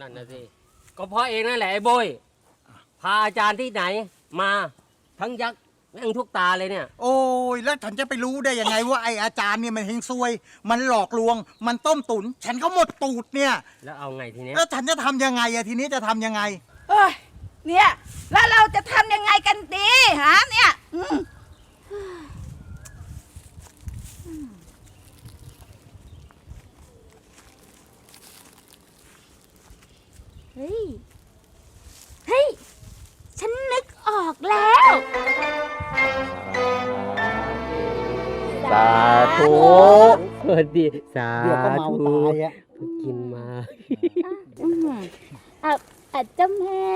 นั่นนะสิก็เพราะเองนั่นแหละไอ้โบยพาอาจารย์ที่ไหนมาทั้งยักษ์ทั้งทุกตาเลยเนี่ย โอ้ยแล้วฉันจะไปรู้ได้ยังไงว่าไออาจารย์เนี่ยมันเฮงซวย มันหลอกลวง มันต้มตุน ฉันก็หมดตูดเนี่ย แล้วเอาไงทีเนี้ยแล้วฉันจะทำยังไงอะทีนี้จะทำยังไง เอ้ยเนี่ย แล้วเราจะทำยังไงกันดีฮะเนี่ยอืม ฮ้ย เฮ้ย ฉันนึกออกแล้ว สาธุสวัสดีสาเดี๋ยวก็เมาธุตายอะเพิ่งกินมา อืมอะอะเจ้าแม่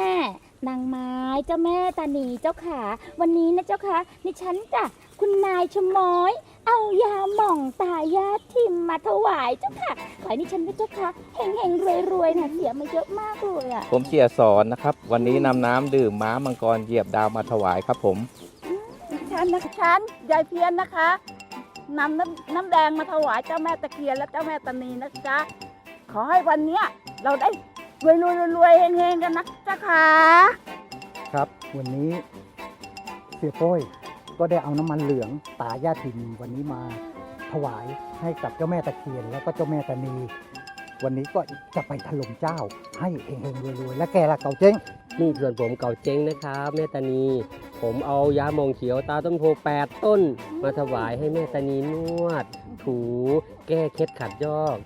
นางไม้เจ้าแม่ตานีเจ้าขา วันนี้นะเจ้าค่ะนี่ฉันจ้ะคุณนายชะม้อย เอายาหม่องตายาทิมมาถวายเจ้าค่ะขอให้นี่ฉันนะเจ้าค่ะเฮงเฮงรวยรวยๆนะเสียมาเยอะมากเลยอะผมเสียสอนนะครับ วันนี้นำน้ำดื่มม้ามังกรเหยียบดาวมาถวายครับผม ฉันนะฉันยายเพียนนะคะนำน้ำน้ำแดงมาถวายเจ้าแม่ตะเคียนและเจ้าแม่ตานีนะจ๊ะขอให้วันเนี้ยเราได้รวยรวยรวยๆเฮงๆกันนะจ๊ะค่ะ ครับ วันนี้เสียโป้ย ก็ได้เอาน้ำมันเหลืองตายาทินวันนี้มาถวายให้กับเจ้าแม่ตะเคียนแล้วก็เจ้าแม่ตานี วันนี้ก็จะไปถล่มเจ้าให้เฮงๆรวยๆและแกละเก่าเจ๊งนี่ส่วนผมเก่าเจ๊งนะครับแม่ตานี ผมเอายามองเขียวตาต้นโพแปดต้น มาถวายให้แม่ตานีนวด ถูแก้เคล็ดขัดยอก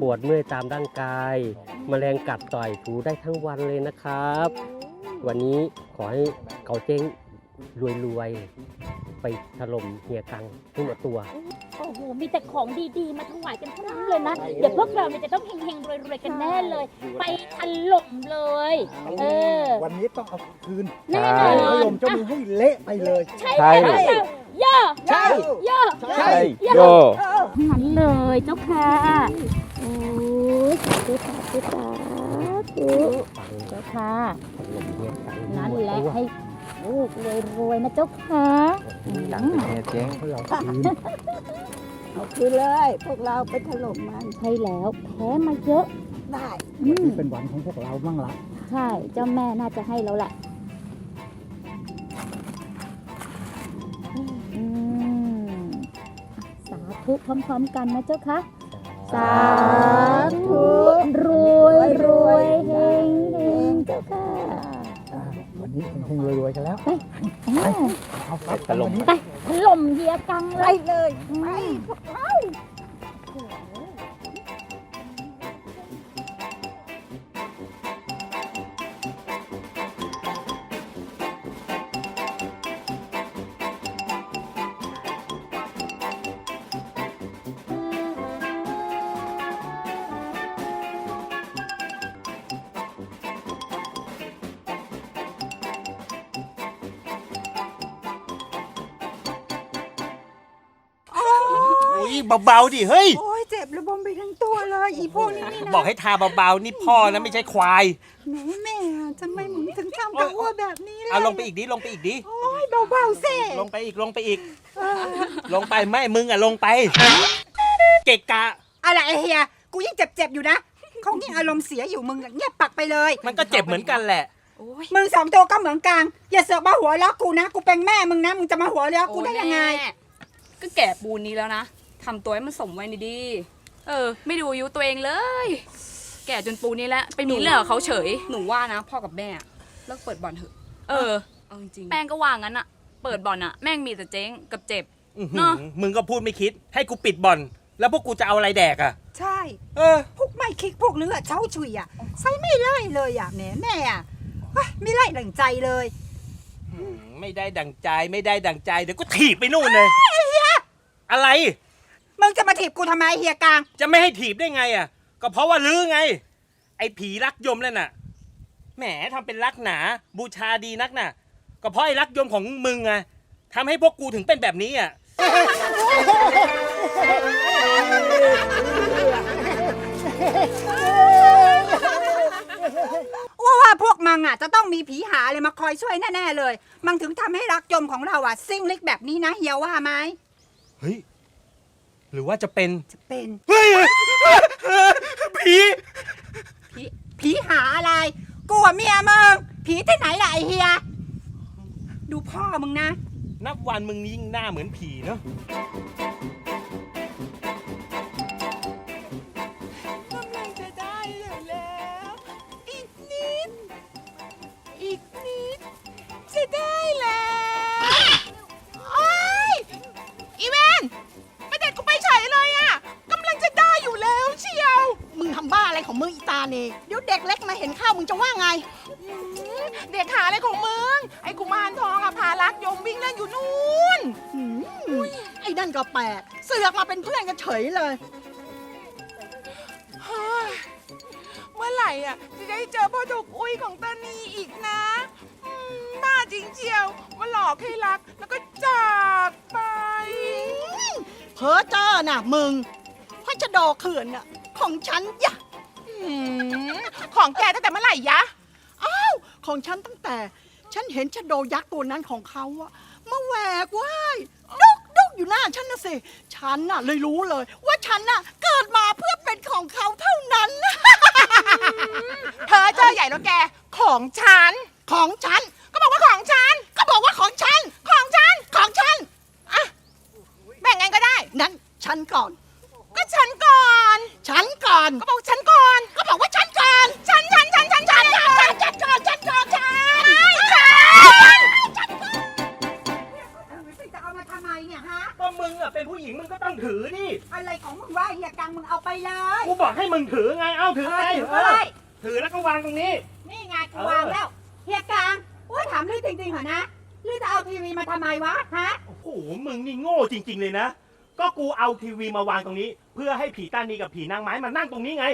ปวดเมื่อยตามร่างกายมแมลงกัดต่อยถูได้ทั้งวันเลยนะครับ วันนี้ขอให้เก่าเจ๊ง รวยๆ ไปถล่มเฮียกังให้หมดตัว โอ้โห มีแต่ของดีๆ มาถวายกันทั้งนั้นเลยนะ เดี๋ยวพวกเราเนี่ยจะต้องเฮงๆ รวยๆ กันแน่เลย ไปถล่มเลย เออ วันนี้ต้องเอาคืนแน่นใช่อนถล่มเจ้ามือให้เละไปเลย ใช่ใช่ไหมย่อใช่ย่อใช่โยงั้นเลยเจ้าค่ะโอ้ยสาธุสาธุสาธุเจ้าค่ะถล่มเฮียกังนั่นหมดแหละตัวให้ ลูกรวยๆนะเจ้าค่ะหลังเฮียเจ๊งให้เราคืนเอาคืนเลย พวกเราไปถล่มมันใช่แล้วแพ้มาเยอะได้อืวันมนี้เป็นวันของพวกเราบ้างละใช่เจ้าแม่น่าจะให้เราแหละอืมสาธุพร้อมๆกันนะเจ้าค่ะ สาธุรวยรวยเฮงเฮงเจ้าค่ะอ่าวั นนี้เฮงๆรวยๆกันแล้วอ้าวเอาครับถล่มไปถล่มเฮียกังไปเลยเลย ไปพวกเรา อุ้ยเบาๆดิเฮ้ย โอ้ยเจ็บระบมไปทั้งตัวเลย อีพวกนี้นี่นะบอกให้ทาเบาๆนี่พ่อนะไม่ใช่ควาย แหมแม่ทำไมมึงถึงทำกับอ้วแบบนี้ล่ะเอาลงไปอีกดิลงไปอีกดิโอ้ยเบาๆสิลงไปอีกลงไปอีก ลงไปไม่มึงอะลงไป เกะกะ อะไรไอ้เฮียกูยิ่งเจ็บๆอยู่นะเขายิ่งอารมณ์เสียอยู่มึงเงียบปักไปเลย มันก็เจ็บเหมือนกันแหละมึงสองตัวก็เหมือนกลางอย่าเสือกมาหัวล้อกูนะ กูเป็นแม่มึงนะ มึงจะมาหัวล้อกูได้ยังไงก็แก่ปูนนี้แล้วนะ ทำตัวให้มันสมวัยหน่อยดี เออ ไม่ดูอายุตัวเองเลย แก่จนปูนนี้แล้วไปมีเรื่องกับเขาเฉย หนูว่านะ พ่อกับแม่อะเลิกเปิดบ่อนเถอะเออ เอาจริงๆ แป้งก็ว่างั้นอะเปิดบ่อนอะแม่งมีแต่เจ๊งกับเจ็บ อื้อหือเนอะ มึงก็พูดไม่คิด ให้กูปิดบ่อน แล้วพวกกูจะเอาอะไรแดกอะ ใช่ เออ พวกไม่คิกพวกเนื้อเช้าชุยอะใส่ไม่ไล่เลยอะแหม่แม่อะเฮ้ยไม่ไล่ดั่งใจเลยอืมไม่ได้ดั่งใจไม่ได้ดั่งใจ เดี๋ยวกูถีบไปนู่นเลย อะไร มึงจะมาถีบกูทำไมเฮียกลาง จะไม่ให้ถีบได้ไงอะ ก็เพราะว่าลือไง ไอ้ผีรักยมแล้วน่ะ แหมทำเป็นรักหนา บูชาดีนักน่ะ ก็เพราะไอ้รักยมของมึงไงทำให้พวกกูถึงเป็นแบบนี้อะ ว่าว่าพวกมังอะจะต้องมีผีหาอะไรมาคอยช่วยแน่ ๆ เลย มังถึงทำให้รักจมของเราอะซิ่งเล็กแบบนี้นะเฮียว่าไหม เฮ้ย หรือว่าจะเป็นจะเป็นเฮ้ยผีผีผีหาอะไรกูอะเมียมึง ผีที่ไหนล่ะไอเฮีย ดูพ่อมึงนะ นับวันมึงยิ่งหน้าเหมือนผีเนาะ เฉยเลยเฮ้ยเมื่อไหร่อะจะได้เจอพ่อถูกอุ้ยของตานีอีกนะอืมบ้าจริงเชียวว่าหลอกให้รักแล้วก็จากไป เพอเจอน่ะมึงพัชโดเขื่อนน่ะของฉันยะอืมของแกตั้งแต่เมื่อไหร่ยะ อ้าวของฉันตั้งแต่ ฉันเห็นชะโดยักษ์ตัวนั้นของเขาอะมาแหวกว่ายดุกดุก อยู่หน้าฉันนะสิฉันน่ะเลยรู้เลย ว่าฉันน่ะเกิดมาเพื่อเป็นของเขาเท่านั้น เธอเจอใหญ่แล้วแก ของฉัน ของฉัน ก็บอกว่าของฉัน ก็บอกว่าของฉัน ของฉัน ของฉันแบ่งกันก็ได้ นั้นฉันก่อน ก็ฉันก่อน ฉันก่อน ก็บอกฉันก่อน ก็บอกว่าฉันก่อน ฉันฉันฉันฉันฉันฉันฉันก่อนฉันก่อนฉันฉันจะ ก็มึงอะเป็นผู้หญิงมึงก็ต้องถือดิอะไรของมึงว่าเฮียกังมึงเอาไปเลยกูบอกให้มึงถือไงเอาถือไงถือเอเลอยถือแล้วก็วางตรงนี้ นี่ไงกูวางแล้วเฮียกังโอ้ยถามลือจริงๆเหรอนะลือจะเอาทีวีมาทำไมวะฮะโอ้โหมึงนี่โง่จริง ๆ เลยนะ ก็กูเอาทีวีมาวางตรงนี้ เพื่อให้ผีตานีกับผีนางไม้มานั่งตรงนี้ไง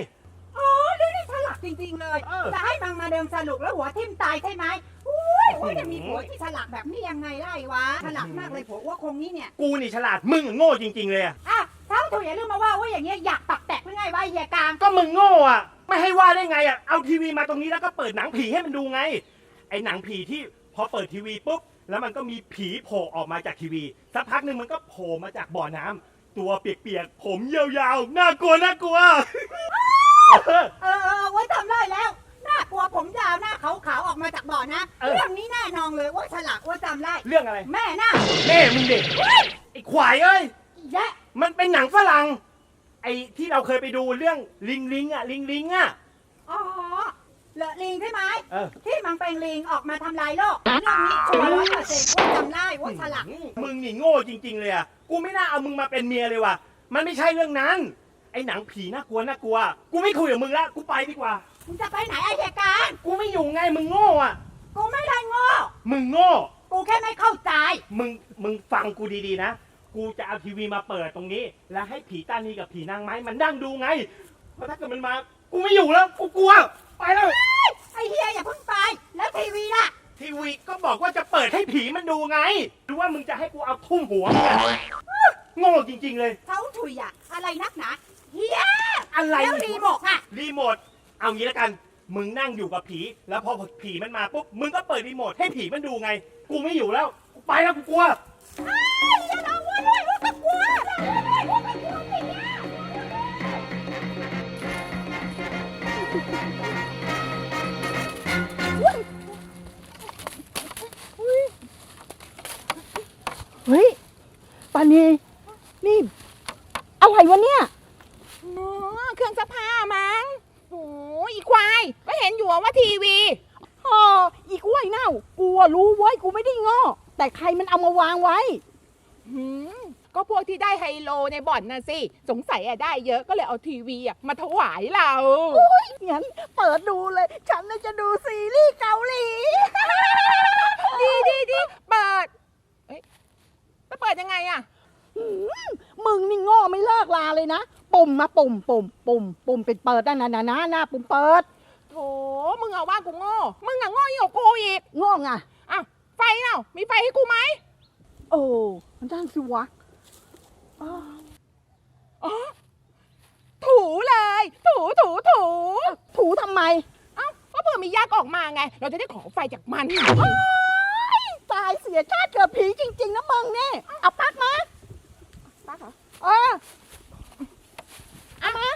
อ๋อลือนี่ฉลาดจริง ๆ เลย เออ จะให้มังมาเดิมสนุกแล้วหัวทิ่มตายใช่ไหมอุ้ ยว่าจะมีผัวที่ฉลาดแบบนี้ยังไงได้วะฉลาดมากเลยผัวอ้วคงนี้เนี่ยกูนี่ฉลาดมึงอะโง่จริง ๆ เลยอะอะเท้าถูอย่าลืมมาว่าว่าอย่างเงี้ยอยากตักแตกหรือไงวะเฮียกังก็มึงโง่อะไม่ให้ว่าได้ไงอะเอาทีวีมาตรงนี้แล้วก็เปิดหนังผีให้มันดูไง ไอ้หนังผีที่พอเปิดทีวีปุ๊บแล้วมันก็มีผีโผล่ออกมาจากทีวีสักพักหนึ่งมันก็โผล่มาจากบ่อน้ำตัวเปียกๆผมยาวๆน่ากลัวน่ากลัว เออเออเออไว้ทำได้แล้วหน้ากลัวผมยาวหน้าขาวๆออกมาจากบ่อนะ เออ เรื่องนี้แน่นอนเลยว่าฉลาดว่าจำได้ เรื่องอะไรแม่หน้าแม่มึงเด็กไอ้ควายเอ้ย แยะมันเป็นหนังฝรั่งไอ้ที่เราเคยไปดูเรื่องลิงลิงอะลิงลิงอะ อ๋อเลอะลิงใช่ไหมเออ ที่มันเป็นลิงออกมาทำลายโลกเรื่องนี้ชัวร์ร้อยเปอร์เซ็นต์ว่าจำได้ว่าฉลาดมึงนี่โง่จริง ๆ เลยอะ กูไม่น่าเอามึงมาเป็นเมียเลยว่ะ มันไม่ใช่เรื่องนั้น ไอ้หนังผีน่ากลัวน่ากลัว กูไม่คุยกับมึงละ กูไปดีกว่า มึงจะไปไหนไอ้เหตุการณ์กูไม่อยู่ไงมึงโง่อะกูไม่ได้โง่ มึงโง่ กูแค่ไม่เข้าใจ มึงมึงฟังกูดีๆนะ กูจะเอาทีวีมาเปิดตรงนี้ แล้วให้ผีตานีกับผีนางไม้มันนั่งดูไง เพราะถ้าเกิดมันมา กูไม่อยู่แล้ว กูกลัว ไปแล้ว ไอ้เฮียอย่าเพิ่งไป แล้วทีวีล่ะ ทีวีก็บอกว่าจะเปิดให้ผีมันดูไง หรือว่ามึงจะให้กูเอาทุ่มหัวมึงอะโง่จริงๆเลยเขาถุยอะอะไรนักหนาเฮียอะไร แล้วรีโมทอะรีโมท เอางี้แล้วกัน มึงนั่งอยู่กับผี แล้วพอผีมันมาปุ๊บ มึงก็เปิดรีโมทให้ผีมันดูไง กูไม่อยู่แล้ว กูไปแล้วกูกลัว มันเอามาวางไว้ หืมก็พวกที่ได้ไฮโลในบ่อนน่ะสิ สงสัยอะได้เยอะก็เลยเอาทีวีอะมาถวายเรางั้นเปิดดูเลย ฉันน่ะจะดูซีรีส์เกาหลี ดีดีดีเปิดเอ้ยแล้วเปิดยังไงอะหืมมึงนี่โง่ไม่เลิกลาเลยนะ ปุ่มมาปุ่มปุ่มปุ่มปุ่มเป็นเปิดนั่นนะนะนะหน้าปุ่มเปิด โถมึงอะว่ากูโง่ มึงอะโง่ยิ่งกว่ากูอีก โง่ไง อ้าวไฟเนามีไฟให้กูไหม โอ้มันด้านสิวะอ๋อถูเลย ถูถูถูถูทำไม เอ้าก็เผื่อมียักษ์ออกมาไง เราจะได้ขอไฟจากมันตายเสียชาติเกิดผีจริง ๆ นะมึงเนี่ยเอาปลั๊กมาปลั๊กเหรอ เออเอามา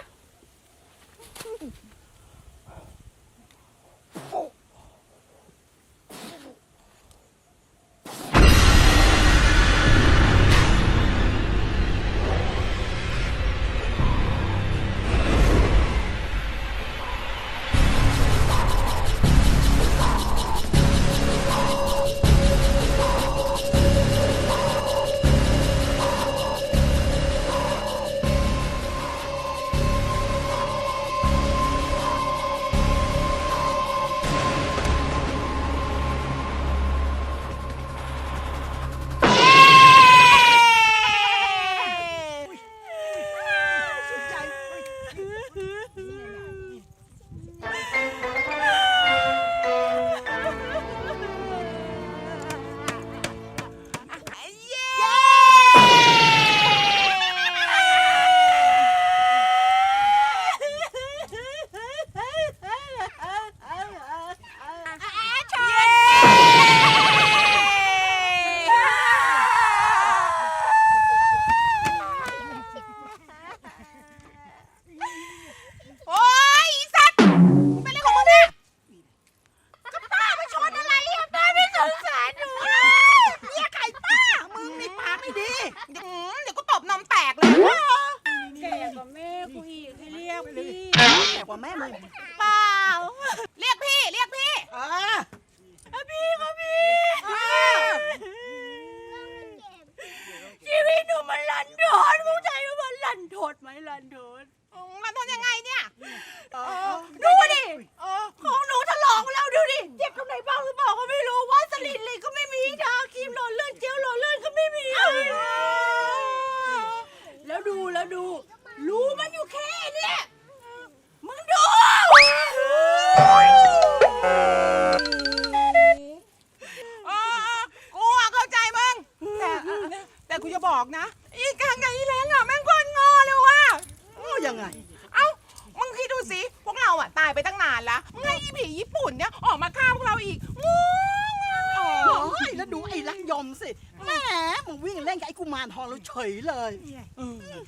ล้วมึงให้อีผีญี่ปุ่นเนี่ยออกมาฆ่าพวกเราอีกงูโอ้ยแล้วดูไอ้ลักยมสิแหมมึงวิ่งเล่นกับไอ้กุมารทองแล้วเฉยเลยเออ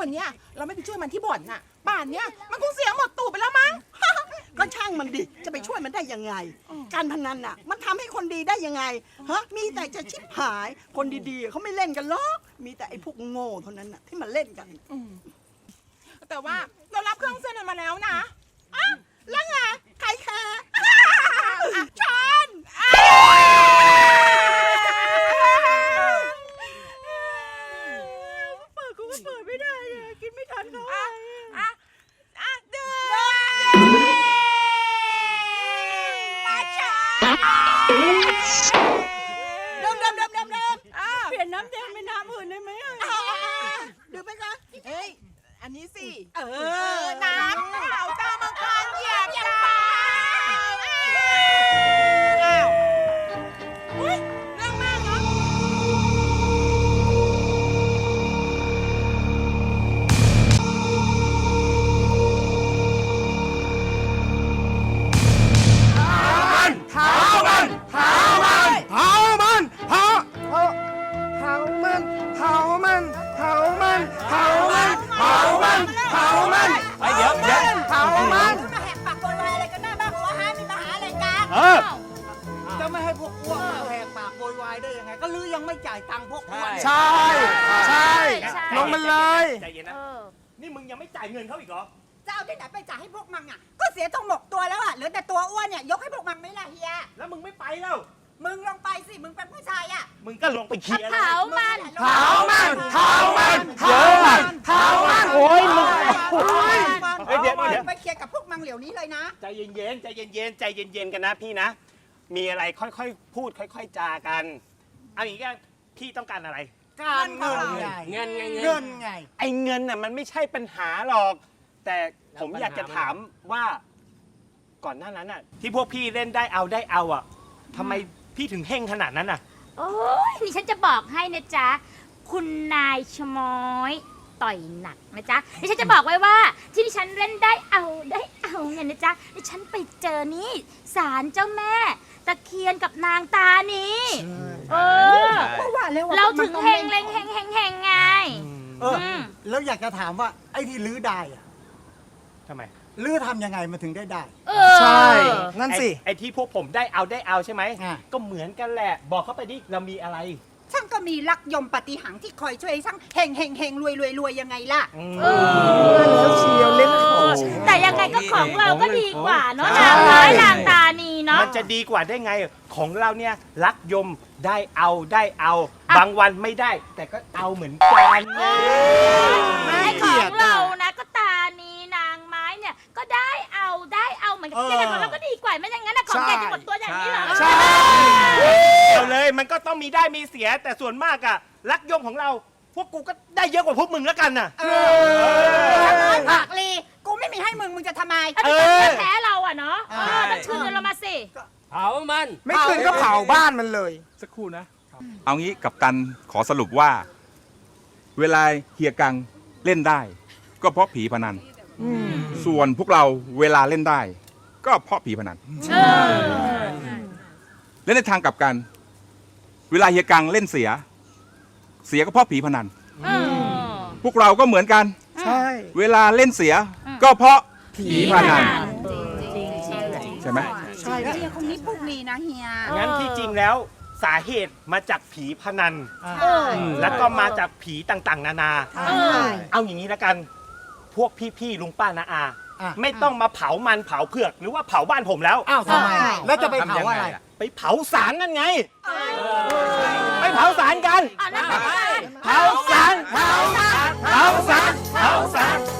วันเนี้ยเราไม่ไปช่วยมันที่บ่อนน่ะป่านเนี้ยมันคงเสียหมดตูดไปแล้วมั้ง ก็ช่างมันดิ จะไปช่วยมันได้ยังไง การพนันน่ะ มันทำให้คนดีได้ยังไงฮะมีแต่จะชิบหายคนดีๆเขาไม่เล่นกันหรอกมีแต่ไอ้พวกโง่เท่านั้นน่ะที่มันเล่นกัน แต่ว่าเรารับเครื่องเส้นนั้นมาแล้วนะแล้วไงใครแคร์ฉันเปิดกูก็เปิดไม่ได้เลยกินไม่ทันเขาอะอะอะเดือดมาจ้าเดิมเดิมเดิมเดิมเดิมเปลี่ยนน้ำแดงเป็นน้ำอื่นได้ไหมอะเดิมไปกันเฮ้ย อันนี้สิ เอเอออน้ำเผา ยังไม่จ่ายตังค์พวกอ้วนใช่ ใช่ ลงมาเลย ใจเย็นเอนะอนี่มึงยังไม่จ่ายเงินเขาอีกเหรอ จะเอาที่ไหนไปจ่ายให้พวกมังอะ ก็เสียตรงหมกตัวแล้วอะเหลือแต่ตัวอ้วนเนี่ยยกให้พวกมังไหม่ล่ะเฮีย แล้วมึงไม่ไปแล้ว มึงลงไปสิ มึงเป็นผู้ชายอะมึงก็ลงไปเคลียร์เลยเผามันเผามันเผามันเผามันเผามันโอ้ยมึงเฮ้ยเดี๋ยวเดี๋ยว ไปเคลียร์กับพวกมังเหลียวนี้เลยนะ ใจเย็นๆ ใจเย็นๆ ใจเย็นๆ กันนะพี่นะ มีอะไรค่อยๆ พูดค่อย ๆ จากัน เอาอย่างนี้กันพี่ต้องการอะไร การเงินไงเงินไงเงินไง ไอ้เงินน่ะมันไม่ใช่ปัญหาหรอก แต่ผมอยากจะถามว่าก่อนหน้านั้นน่ะ ที่พวกพี่เล่นได้เอาได้เอาอะทำไมพี่ถึงเฮงขนาดนั้นอะ โอ้ยนี่ฉันจะบอกให้นะจ๊ะ คุณนายชะม้อยต่อยหนักนะจ๊ะนี่ฉันจะบอกไว้ว่า ที่ดิฉันเล่นได้เอาได้เอาเนี่ยนะจ๊ะดิฉันไปเจอนี่ศาลเจ้าแม่ ตะเคียนกับนางตานี้ เออเราถึงเฮงเล็งเฮงเฮงเฮงไง เอออืมแล้วอยากจะถามว่าไอ้ที่ลื้อได้อะทำไมลื้อทำยังไงมันถึงได้ได้ เออนั่นสิไอ้ที่พวกผมได้เอาได้เอาใช่ไหม อะ ก็เหมือนกันแหละ บอกเข้าไปดิ เรามีอะไรช่างก็มีลักยมปฏิหังที่คอยช่วยช่างเฮงเฮงเฮงรวยรวยรวยยังไงล่ะ เออเชียวเล่นแต่ยังไงก็ของเราก็ดีกว่าเนาะนางร้ายนางตานี เนาะ มันจะดีกว่าได้ไงของเราเนี่ยรักยมได้เอาได้เอา อะ บางวันไม่ได้ แต่ก็เอาเหมือนกันไงไอ้ของเรานะก็ตานีนางไม้เนี่ยก็ได้เอาได้เอาเหมือนกันยังไงของเราก็ดีกว่าไม่อย่างนั้นนะของแกจะหมดตัวอย่างนี้เหรอใช่เอาเลยมันก็ต้องมีได้มีเสีย แต่ส่วนมากอะรักยมของเรา พวกกูก็ได้เยอะกว่าพวกมึงแล้วกันน่ะป ไม่คืนก็เผาบ้านมันเลย สักครู่นะ เอางี้กับตันขอสรุปว่า เวลาเฮียกังเล่นได้ ก็เพราะผีพนัน ส่วนพวกเราเวลาเล่นได้ ก็เพราะผีพนันเออและในทางกลับกัน เวลาเฮียกังเล่นเสีย เสียก็เพราะผีพนันเออพวกเราก็เหมือนกัน ใช่ เวลาเล่นเสีย ก็เพราะผีพนันใช่ไหมใช่เฮียคนนี้พูดดีนะเฮีย งั้นที่จริงแล้วสาเหตุมาจากผีพนัน เออ แล้วก็มาจากผีต่างๆ นานา เออ เอาอย่างนี้แล้วกัน พวกพี่ๆลุงป้านาอา อะ ไม่ต้องมาเผามันเผาเผือกหรือว่าเผาบ้านผมแล้ว อ้าวทำไมแล้วจะไปเผาอะไร ไปเผาสารนั่นไง ไปเผาสารกันอะนั่นเป็นอะไรเผาสารเผาสารเผาสารเผาสารโ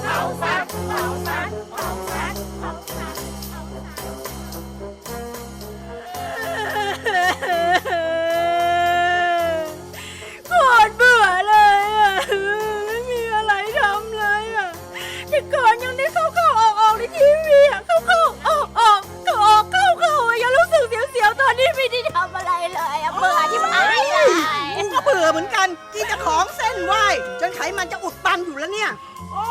เลยอะเบื่อที่มันอะไรเลยกูก็เบื่อเหมือนกันกินแต่ของเส้นไหวจนไขมันจะอุดตันอยู่แล้วเนี่ย โอ้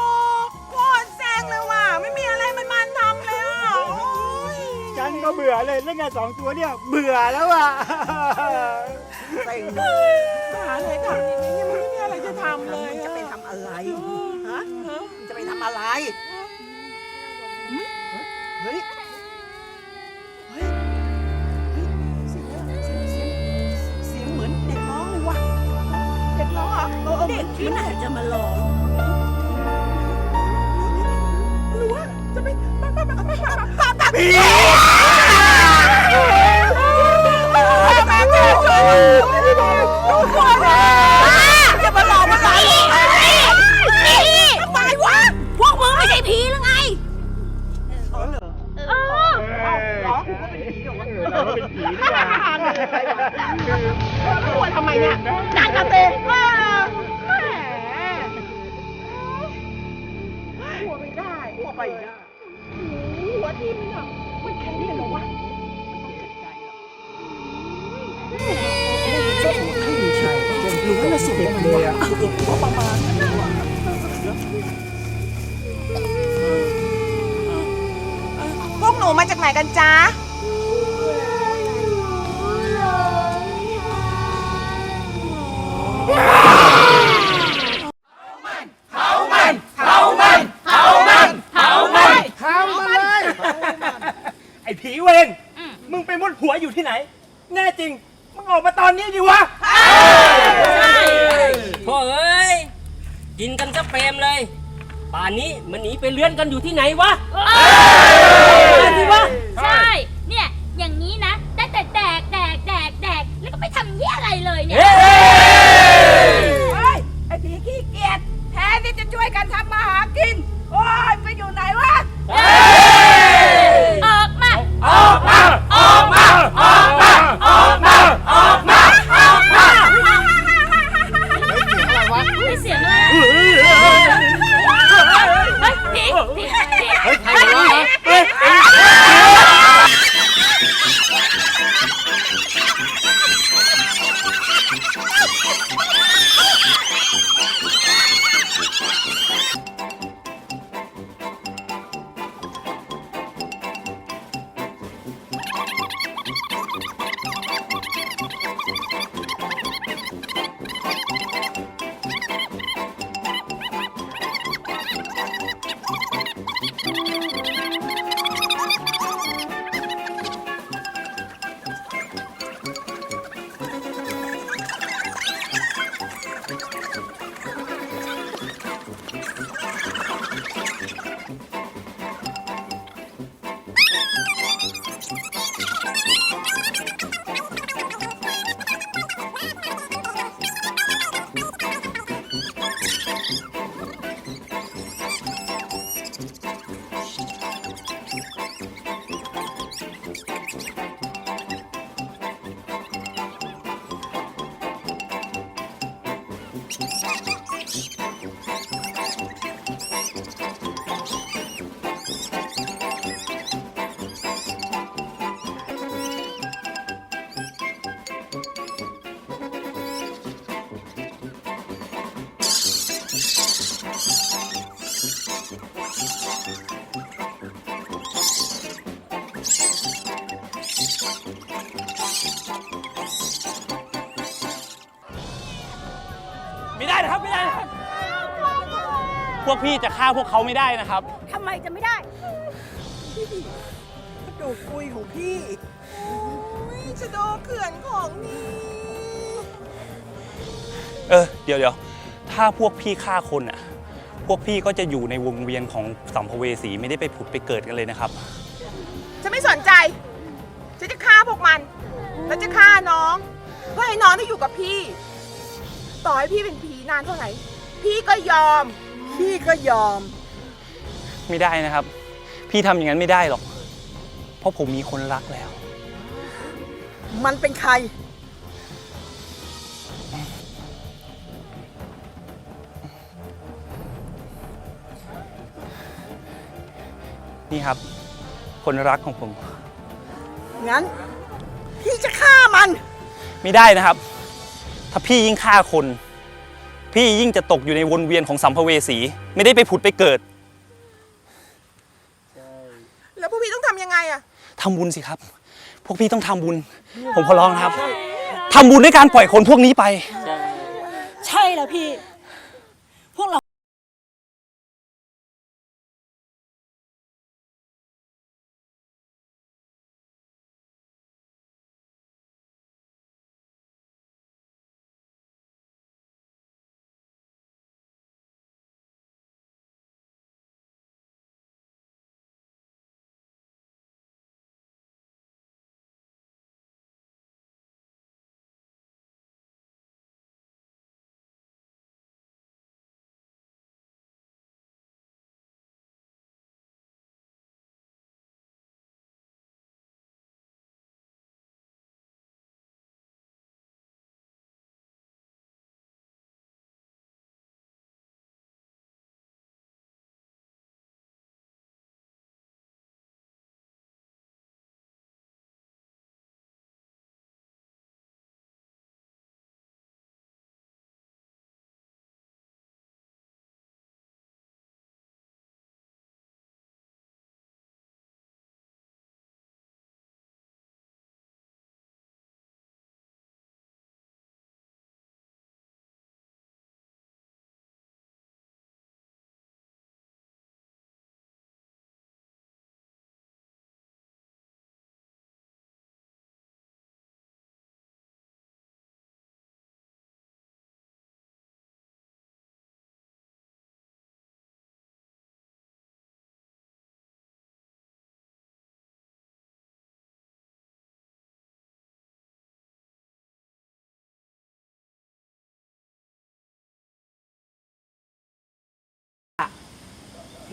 โคตรแซงเลยว่ะ ไม่มีอะไรมันมันทำเลยอะโอ้ยฉันก็เบื่อเลยเล่นงานสองตัวเนี่ยเบื่อแล้วอะหาอะไรทำอย่างนี้มันไม่มีอะไรจะทำเลยจะไปทำอะไรฮะจะไปทำอะไรหึเฮ้ย เราสุดเลยอะประมาณพวกหนูมาจากไหนกันจ๊ะ นะครับไม่ได้นะครับ พวกพี่จะฆ่าพวกเขาไม่ได้นะครับ ทำไมจะไม่ได้ ดูคุยของพี่ชะโดเขื่อนของนี่เออเดี๋ยวเดี๋ยวถ้าพวกพี่ฆ่าคนอะ พวกพี่ก็จะอยู่ในวงเวียนของสัมภเวสีไม่ได้ไปผุดไปเกิดกันเลยนะครับ ฉันไม่สนใจฉันจะฆ่าพวกมัน แล้วจะฆ่าน้อง เพื่อให้น้องได้อยู่กับพี่ ต่อให้พี่เป็นผี นานเท่าไหร่ พี่ก็ยอม พี่ก็ยอม ไม่ได้นะครับ พี่ทำอย่างนั้นไม่ได้หรอก เพราะผมมีคนรักแล้ว มันเป็นใคร นี่ครับ คนรักของผม งั้น พี่จะฆ่ามัน ไม่ได้นะครับ ถ้าพี่ยิ่งฆ่าคน พี่ยิ่งจะตกอยู่ในวนเวียนของสัมภเวสี ไม่ได้ไปผุดไปเกิดแล้วพวกพี่ต้องทำยังไงอะทำบุญสิครับ พวกพี่ต้องทำบุญ ผมขอร้องนะครับทำบุญด้วยการปล่อยคนพวกนี้ไป ใช่แล้วพี่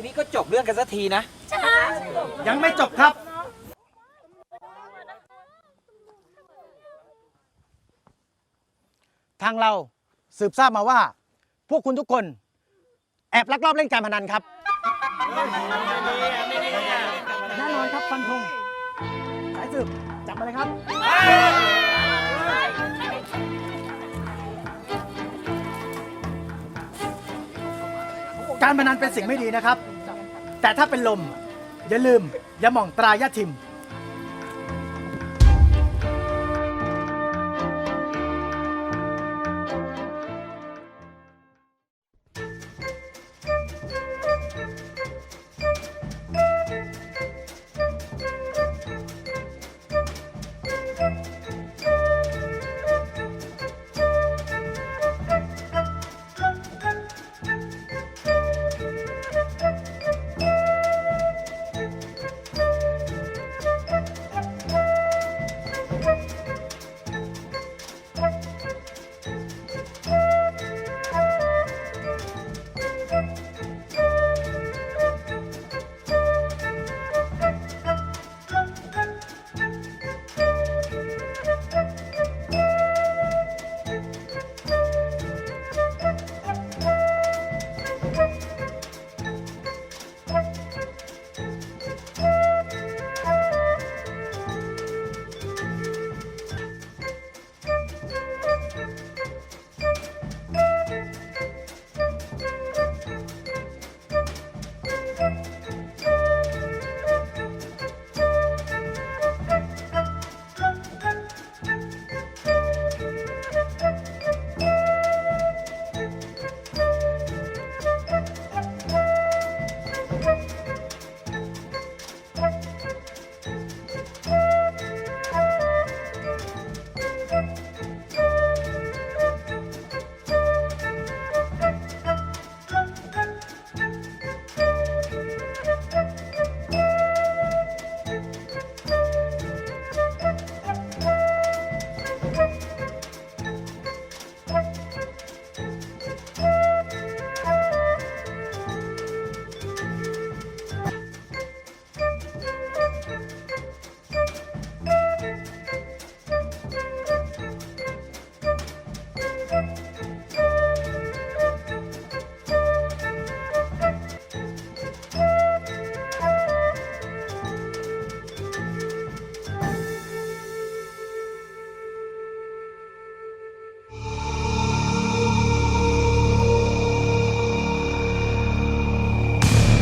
นี้ก็จบเรื่องกันสักทีนะ ยังไม่จบครับ ทางเราสืบทราบมาว่า พวกคุณทุกคนแอบลักลอบเล่นการพนันครับแน่นอนครับฟันธงสายสืบจับมาเลยครับ การพนันเป็นสิ่งไม่ดีนะครับ แต่ถ้าเป็นลม อย่าลืมอย่ามองตรายาทิม